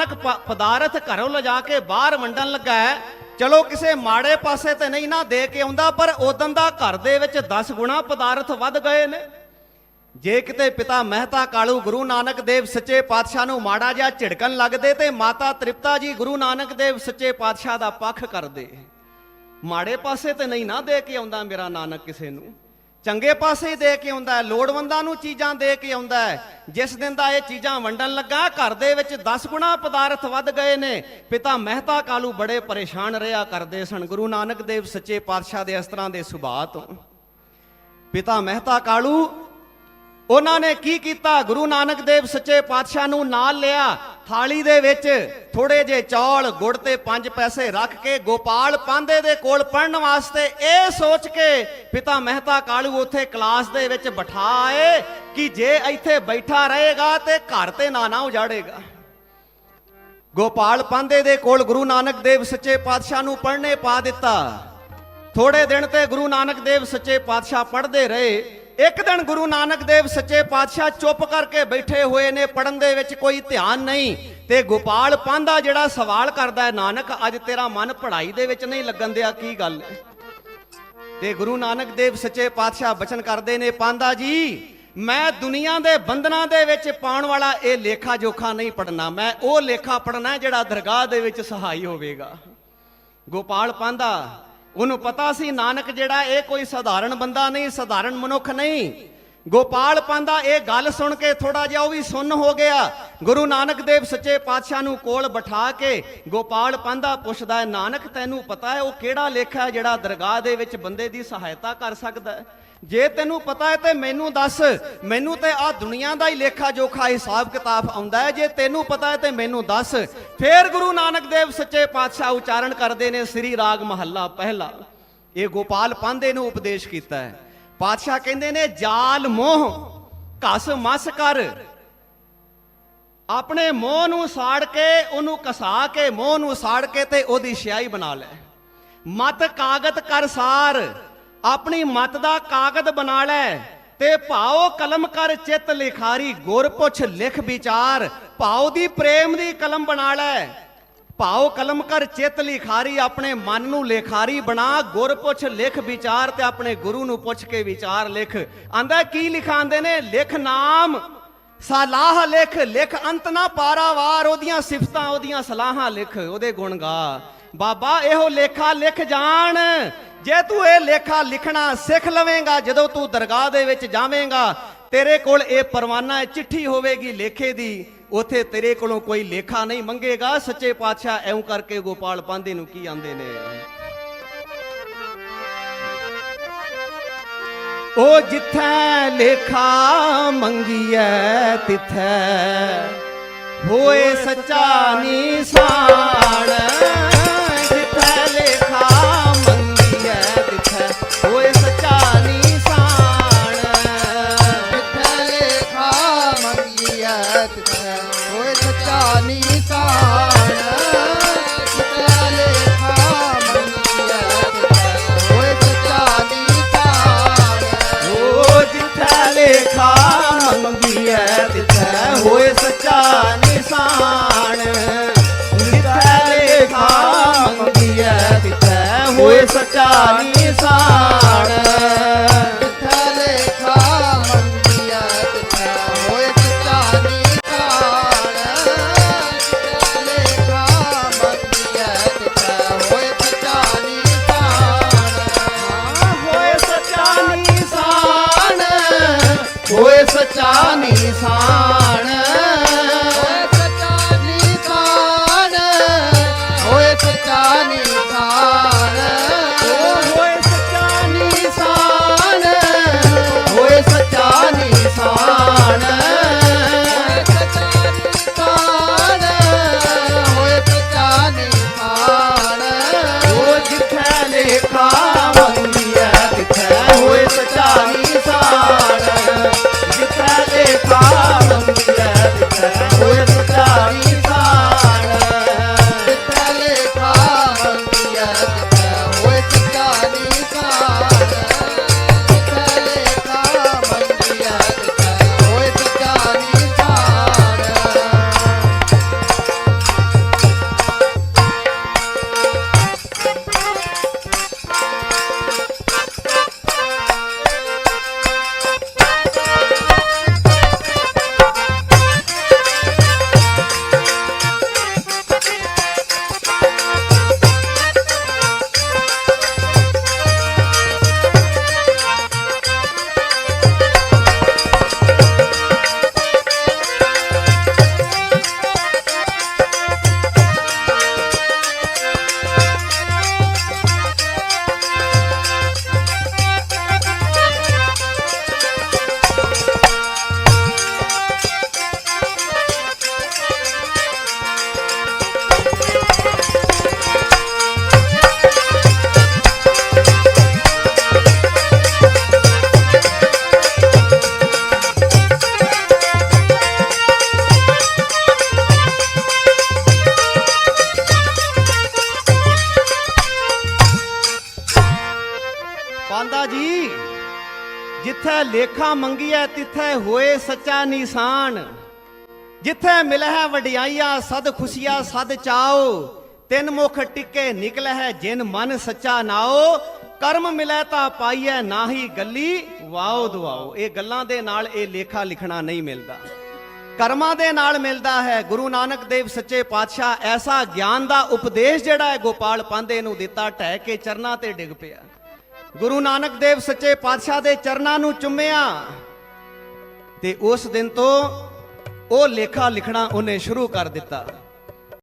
ਨਾਨਕ ਪਦਾਰਥ ਘਰੋਂ ਲਿਜਾ ਕੇ ਬਾਹਰ ਵੰਡਣ ਲੱਗਾ ਹੈ। ਚਲੋ ਕਿਸੇ ਮਾੜੇ ਪਾਸੇ ਤੇ ਨਹੀਂ ਨਾ ਦੇ ਕੇ ਆਉਂਦਾ, ਪਰ ਉਦੋਂ ਦਾ ਘਰ ਦੇ ਵਿੱਚ 10 ਗੁਣਾ ਪਦਾਰਥ ਵੱਧ ਗਏ ਨੇ। ਜੇ ਕਿਤੇ ਪਿਤਾ ਮਹਿਤਾ ਕਾਲੂ ਗੁਰੂ ਨਾਨਕ ਦੇਵ ਸੱਚੇ ਪਾਤਸ਼ਾਹ ਨੂੰ ਮਾੜਾ ਜਿਹਾ ਝਿੜਕਣ ਲੱਗਦੇ ਤੇ ਮਾਤਾ ਤ੍ਰਿਪਤਾ ਜੀ ਗੁਰੂ ਨਾਨਕ ਦੇਵ ਸੱਚੇ ਪਾਤਸ਼ਾਹ ਦਾ ਪੱਖ ਕਰਦੇ। ਮਾੜੇ ਪਾਸੇ ਤੇ ਨਹੀਂ ਨਾ ਦੇ ਕੇ ਆਉਂਦਾ ਮੇਰਾ ਨਾਨਕ ਕਿਸੇ ਨੂੰ। ਚੰਗੇ ਪਾਸੇ ਦੇ ਕੇ ਆਉਂਦਾ ਹੈ, ਲੋੜਵੰਦਾਂ ਨੂੰ ਚੀਜ਼ਾਂ ਦੇ ਕੇ ਆਉਂਦਾ ਹੈ। ਜਿਸ ਦਿਨ ਦਾ ਇਹ ਚੀਜ਼ਾਂ ਵੰਡਣ ਲੱਗਾ, ਘਰ ਦੇ ਵਿੱਚ 10 ਗੁਣਾ ਪਦਾਰਥ ਵੱਧ ਗਏ ਨੇ। ਪਿਤਾ ਮਹਿਤਾ ਕਾਲੂ ਬੜੇ ਪਰੇਸ਼ਾਨ ਰਿਹਾ ਕਰਦੇ ਸਨ। ਗੁਰੂ ਨਾਨਕ ਦੇਵ ਸੱਚੇ ਪਾਤਸ਼ਾਹ ਦੇ ਇਸ ਤਰ੍ਹਾਂ ਦੇ ਸੁਭਾਅ ਤੋਂ। ਪਿਤਾ ਮਹਿਤਾ ਕਾਲੂ, ਉਹਨਾਂ ਨੇ ਕੀ ਕੀਤਾ? ਗੁਰੂ ਨਾਨਕ ਦੇਵ ਸੱਚੇ ਪਾਤਸ਼ਾਹ ਨੂੰ ਨਾਲ ਲਿਆ। ਥਾਲੀ ਦੇ ਵਿੱਚ ਥੋੜੇ ਜੇ ਚੌਲ, ਗੁੜ ਤੇ ਪੰਜ ਪੈਸੇ ਰੱਖ ਕੇ ਗੋਪਾਲ ਪਾਂਦੇ ਦੇ ਕੋਲ ਪੜਨ ਵਾਸਤੇ ਇਹ ਸੋਚ ਕੇ ਪਿਤਾ ਮਹਿਤਾ ਕਾਲੂ ਉੱਥੇ ਕਲਾਸ ਦੇ ਵਿੱਚ ਬਿਠਾਏ ਕਿ ਜੇ ਇੱਥੇ ਬੈਠਾ ਰਹੇਗਾ ਤੇ ਘਰ ਤੇ ਨਾ ਨਾ ਉਜਾੜੇਗਾ। ਗੋਪਾਲ ਪਾਂਦੇ ਦੇ ਕੋਲ ਗੁਰੂ ਨਾਨਕ ਦੇਵ ਸੱਚੇ ਪਾਤਸ਼ਾਹ ਨੂੰ ਪੜ੍ਹਨੇ ਪਾ ਦਿੱਤਾ। ਥੋੜੇ ਦਿਨ ਤੇ ਗੁਰੂ ਨਾਨਕ ਦੇਵ ਸੱਚੇ ਪਾਤਸ਼ਾਹ ਪੜ੍ਹਦੇ ਰਹੇ। ਇੱਕ ਦਿਨ ਗੁਰੂ ਨਾਨਕ ਦੇਵ ਸੱਚੇ ਪਾਤਸ਼ਾਹ ਚੁੱਪ ਕਰਕੇ ਬੈਠੇ ਹੋਏ ਨੇ ਪੜਨ ਦੇ ਵਿੱਚ ਕੋਈ ਧਿਆਨ ਨਹੀਂ। ਤੇ ਗੋਪਾਲ ਪਾਂਦਾ ਜਿਹੜਾ ਸਵਾਲ ਕਰਦਾ ਹੈ, ਨਾਨਕ, ਅੱਜ ਤੇਰਾ ਮਨ ਪੜ੍ਹਾਈ ਦੇ ਵਿੱਚ ਨਹੀਂ ਲੱਗਣ ਦਿਆ, ਕੀ ਗੱਲ ਤੇ ਗੁਰੂ ਨਾਨਕ ਦੇਵ ਸੱਚੇ ਪਾਤਸ਼ਾਹ ਬਚਨ ਕਰਦੇ ਨੇ, ਪਾਂਦਾ ਜੀ, ਮੈਂ ਦੁਨੀਆ ਦੇ ਬੰਧਨਾਂ ਦੇ ਵਿੱਚ ਪਾਉਣ ਵਾਲਾ ਇਹ ਲੇਖਾ ਜੋਖਾ ਨਹੀਂ ਪੜਨਾ ਮੈਂ ਉਹ ਲੇਖਾ ਪੜਨਾ ਜਿਹੜਾ ਦਰਗਾਹ ਦੇ ਵਿੱਚ ਸਹਾਈ ਹੋਵੇਗਾ। ਗੋਪਾਲ ਪਾਂਦਾ ਉਹਨੂੰ ਪਤਾ ਸੀ, ਨਾਨਕ ਜਿਹੜਾ ਇਹ ਕੋਈ ਸਧਾਰਨ ਬੰਦਾ ਨਹੀਂ, ਸਧਾਰਨ ਮਨੁੱਖ ਨਹੀਂ। ਗੋਪਾਲ ਪਾਂਦਾ, ਇਹ ਗੱਲ ਸੁਣ ਕੇ ਥੋੜਾ ਜਿਹਾ ਉਹ ਵੀ ਸੁੰਨ ਹੋ ਗਿਆ। ਗੁਰੂ ਨਾਨਕ ਦੇਵ ਸੱਚੇ ਪਾਤਸ਼ਾਹ ਨੂੰ ਕੋਲ ਬਿਠਾ ਕੇ ਗੋਪਾਲ ਪਾਂਦਾ ਪੁੱਛਦਾ ਹੈ, ਨਾਨਕ, ਤੈਨੂੰ ਪਤਾ ਹੈ ਉਹ ਕਿਹੜਾ ਲੇਖਾ ਹੈ ਜਿਹੜਾ ਦਰਗਾਹ ਦੇ ਵਿੱਚ ਬੰਦੇ ਦੀ ਸਹਾਇਤਾ ਕਰ ਸਕਦਾ ਹੈ? ਜੇ ਤੈਨੂੰ ਪਤਾ ਹੈ ਤੇ ਮੈਨੂੰ ਦੱਸ। ਮੈਨੂੰ ਤੇ ਆ ਦੁਨੀਆ ਦਾ ਹੀ ਲੇਖਾ ਜੋਖਾ ਹਿਸਾਬ ਕਿਤਾਬ ਆਉਂਦਾ ਹੈ। ਜੇ ਤੈਨੂੰ ਪਤਾ ਹੈ ਤੇ ਮੈਨੂੰ ਦੱਸ। ਫੇਰ ਗੁਰੂ ਨਾਨਕ ਦੇਵ ਸੱਚੇ ਪਾਤਸ਼ਾਹ ਉਚਾਰਨ ਕਰਦੇ ਨੇ ਸ੍ਰੀ ਰਾਗ ਮਹੱਲਾ ਪਹਿਲਾ। ਇਹ ਗੋਪਾਲ ਪਾਂਦੇ ਨੂੰ ਉਪਦੇਸ਼ ਕੀਤਾ ਹੈ। ਪਾਤਸ਼ਾਹ ਕਹਿੰਦੇ ਨੇ, ਜਾਲ ਮੋਹ, ਘਸ ਮਸ ਕਰ। ਆਪਣੇ ਮੋਹ ਨੂੰ ਸਾੜ ਕੇ, ਉਹਨੂੰ ਕਸਾ ਕੇ, ਮੋਹ ਨੂੰ ਸਾੜ ਕੇ ਤੇ ਉਹਦੀ ਸਿਆਹੀ ਬਣਾ ਲੈ। ਮਤ ਕਾਗਤ ਕਰ ਸਾਰ। ਆਪਣੀ ਮਤ ਦਾ ਕਾਗਦ ਬਣਾ ਲੈ ਤੇ ਭਾਉ ਕਲਮ ਕਰ ਚਿੱਤ ਲਿਖਾਰੀ ਗੁਰ ਪੁੱਛ ਲਿਖ ਵਿਚਾਰ। ਭਾਉ ਦੀ ਪ੍ਰੇਮ ਦੀ ਕਲਮ ਬਣਾ ਲੈ। ਭਾਉ ਕਲਮ ਕਰ ਚਿੱਤ ਲਿਖਾਰੀ, ਆਪਣੇ ਮਨ ਨੂੰ ਲਿਖਾਰੀ ਬਣਾ। ਗੁਰ ਪੁੱਛ ਲਿਖ ਵਿਚਾਰ ਤੇ ਆਪਣੇ ਗੁਰੂ ਨੂੰ ਪੁੱਛ ਕੇ ਵਿਚਾਰ ਲਿਖ। ਆਂਦਾ, ਕੀ ਲਿਖਾਂਦੇ ਨੇ? ਲਿਖ ਨਾਮ। ਸਲਾਹ ਲਿਖ ਲਿਖ ਅੰਤ ਨਾ ਪਾਰਾਵਾਰ। ਉਹਦੀਆਂ ਸਿਫਤਾਂ, ਉਹਦੀਆਂ ਸਲਾਹਾਂ ਲਿਖ, ਉਹਦੇ ਗੁਣ ਗਾ। ਬਾਬਾ, ਇਹੋ ਲੇਖਾ ਲਿਖ ਜਾਣ। ਜੇ ਤੂੰ ਇਹ ਲੇਖਾ ਲਿਖਣਾ ਸਿੱਖ ਲਵੇਂਗਾ, ਜਦੋਂ ਤੂੰ ਦਰਗਾਹ ਦੇ ਵਿੱਚ ਜਾਵੇਂਗਾ, ਤੇਰੇ ਕੋਲ ਇਹ ਪਰਵਾਨਾ ਚਿੱਠੀ ਹੋਵੇਗੀ ਲੇਖੇ ਦੀ। ਉਥੇ ਤੇਰੇ ਕੋਲੋਂ ਕੋਈ ਲੇਖਾ ਨਹੀਂ ਮੰਗੇਗਾ। ਸੱਚੇ ਪਾਤਸ਼ਾਹ ਐਉਂ ਕਰਕੇ ਗੋਪਾਲ ਪਾਂਦੇ ਨੂੰ ਕੀ ਆਂਦੇ ਨੇ? ਉਹ ਜਿੱਥੈ ਲੇਖਾ ਮੰਗੀਐ, ਤਿਥੈ ਹੋਏ ਸੱਚਾ ਨਿਸ਼ਾਨ ਸੱਚਾ ਨਿਸ਼ਾਨ ਜਿੱਥੈ ਲੇਖਾ ਹੋਏ ਸੱਚਾ ਨਿਸ਼ਾਨ ਜਿੱਥੇ ਲੇਖਾ ਮੰਗੀਐ ਹੋਏ ਸੱਚਾ ਨਿਸ਼ਾਨ ਜਿੱਥੇ ਲੇਖਾ ਮੰਗੀਐ ਹੋਏ ਸੱਚਾ ਨਿਸ਼ਾਨ ਹੋਏ ਸੱਚਾ ਨਿਸ਼ਾਨ ਹੋਏ ਸੱਚਾ ਨਿਸ਼ਾਨ ਜਿੱਥੇ ਲੇਖਾ ਮੰਗੀਐ, ਤਿੱਥੇ ਹੋਏ ਸੱਚਾ ਨਿਸ਼ਾਨ। ਜਿੱਥੇ ਮਿਲਹਿ ਵਡਿਆਈਆ, ਸਦ ਖੁਸ਼ੀਆ, ਸਦ ਚਾਓ। ਤਿੰਨ ਮੁਖ ਟਿੱਕੇ ਨਿਕਲੈ ਹੈ ਜਿਨ ਮਨ ਸੱਚਾ ਨਾਓ। ਕਰਮ ਮਿਲੈ ਤਾਂ ਪਾਈਐ, ਨਾਹੀ ਗੱਲੀ ਵਾਓ ਦੁਆਓ। ਇਹ ਗੱਲਾਂ ਦੇ ਨਾਲ ਇਹ ਲੇਖਾ ਲਿਖਣਾ ਨਹੀਂ ਮਿਲਦਾ। ਕਰਮਾਂ ਦੇ ਨਾਲ ਮਿਲਦਾ ਹੈ, ਗੁਰੂ ਨਾਨਕ ਦੇਵ ਸੱਚੇ ਪਾਤਸ਼ਾਹ। ਐਸਾ ਗਿਆਨ ਦਾ ਉਪਦੇਸ਼ ਜਿਹੜਾ ਹੈ, ਗੋਪਾਲ ਪਾਂਦੇ ਨੂੰ ਦਿੱਤਾ, ਢਹਿ ਕੇ ਚਰਨਾਂ ਤੇ ਡਿੱਗ ਪਿਆ। ਗੁਰੂ ਨਾਨਕ ਦੇਵ ਸੱਚੇ ਪਾਤਸ਼ਾਹ ਦੇ ਚਰਨਾਂ ਨੂੰ ਚੁੰਮਿਆ ਤੇ ਉਸ ਦਿਨ ਤੋਂ ਉਹ ਲੇਖਾ ਲਿਖਣਾ ਉਹਨੇ ਸ਼ੁਰੂ ਕਰ ਦਿੱਤਾ।